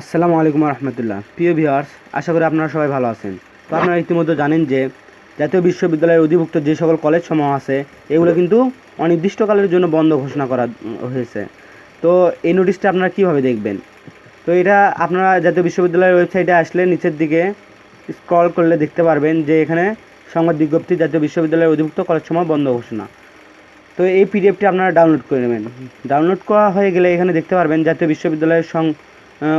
আসসালামু আলাইকুম রহমতুল্লাহ প্রিয় ভিউয়ার্স, আশা করি আপনারা সবাই ভালো আছেন। তো আপনারা ইতিমধ্যে জানেন যে জাতীয় বিশ্ববিদ্যালয়ের অধিভুক্ত যে সকল কলেজ সমূহ আছে, এগুলো কিন্তু অনির্দিষ্টকালের জন্য বন্ধ ঘোষণা করা হয়েছে। তো এই নোটিশটা আপনারা কীভাবে দেখবেন? তো এটা আপনারা জাতীয় বিশ্ববিদ্যালয়ের ওয়েবসাইটে আসলে নিচের দিকে স্ক্রল করলে দেখতে পারবেন যে এখানে সংবাদ বিজ্ঞপ্তি, জাতীয় বিশ্ববিদ্যালয়ের অধিভুক্ত কলেজ সমূহ বন্ধ ঘোষণা। তো এই পিডিএফটি আপনারা ডাউনলোড করে নেবেন। ডাউনলোড করা হয়ে গেলে এখানে দেখতে পারবেন জাতীয় বিশ্ববিদ্যালয়ের সং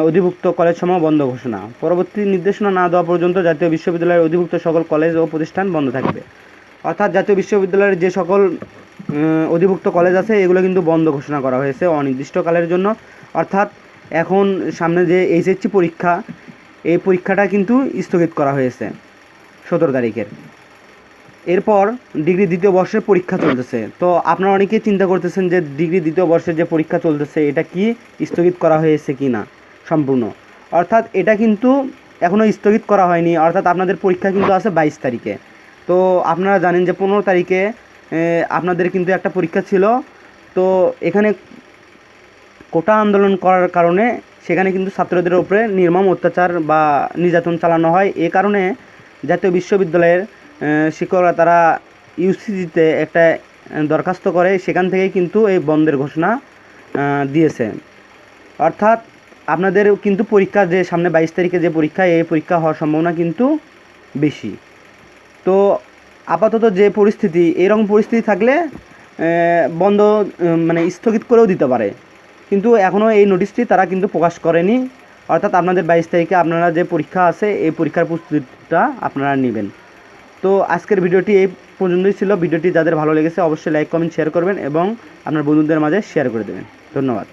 অধিভুক্ত কলেজসমূহ বন্ধ ঘোষণা। পরবর্তী নির্দেশনা না দেওয়া পর্যন্ত জাতীয় বিশ্ববিদ্যালয়ের অধিভুক্ত সকল কলেজ ও প্রতিষ্ঠান বন্ধ থাকবে। অর্থাৎ জাতীয় বিশ্ববিদ্যালয়ের যে সকল অধিভুক্ত কলেজ আছে, এগুলো কিন্তু বন্ধ ঘোষণা করা হয়েছে অনির্দিষ্টকালের জন্য। অর্থাৎ এখন সামনে যে এইচএসসি পরীক্ষা, এই পরীক্ষাটা কিন্তু স্থগিত করা হয়েছে সতেরো তারিখের। এরপর ডিগ্রি দ্বিতীয় বর্ষের পরীক্ষা চলতেছে। তো আপনারা অনেকেই চিন্তা করতেছেন যে ডিগ্রি দ্বিতীয় বর্ষের যে পরীক্ষা চলতেছে, এটা কি স্থগিত করা হয়েছে কি না সম্পূর্ণ। অর্থাৎ এটা কিন্তু এখনও স্থগিত করা হয়নি। অর্থাৎ আপনাদের পরীক্ষা কিন্তু আছে বাইশ তারিখে। তো আপনারা জানেন যে পনেরো তারিখে আপনাদের কিন্তু একটা পরীক্ষা ছিল। তো এখানে কোটা আন্দোলন করার কারণে সেখানে কিন্তু ছাত্রদের উপরে নির্মম অত্যাচার বা নির্যাতন চালানো হয়। এ কারণে জাতীয় বিশ্ববিদ্যালয়ের শিক্ষকরা তারা ইউসিজিতে একটা দরখাস্ত করে। সেখান থেকেই কিন্তু এই বন্ধের ঘোষণা দিয়েছে। অর্থাৎ আপনাদের কিন্তু পরীক্ষা যে সামনে বাইশ তারিখে যে পরীক্ষা, এই পরীক্ষা হওয়ার সম্ভাবনা কিন্তু বেশি। তো আপাতত যে পরিস্থিতি এরকম পরিস্থিতি থাকলে বন্ধ মানে স্থগিত করেও দিতে পারে। কিন্তু এখনও এই নোটিশটি তারা কিন্তু প্রকাশ করেনি। অর্থাৎ আপনাদের বাইশ তারিখে আপনারা যে পরীক্ষা আছে, এই পরীক্ষার প্রস্তুতিটা আপনারা নেবেন। তো আজকের ভিডিওটি এই পর্যন্তই ছিল। ভিডিওটি যাদের ভালো লেগেছে, অবশ্যই লাইক কমেন্ট শেয়ার করবেন এবং আপনার বন্ধুদের মাঝে শেয়ার করে দেবেন। ধন্যবাদ।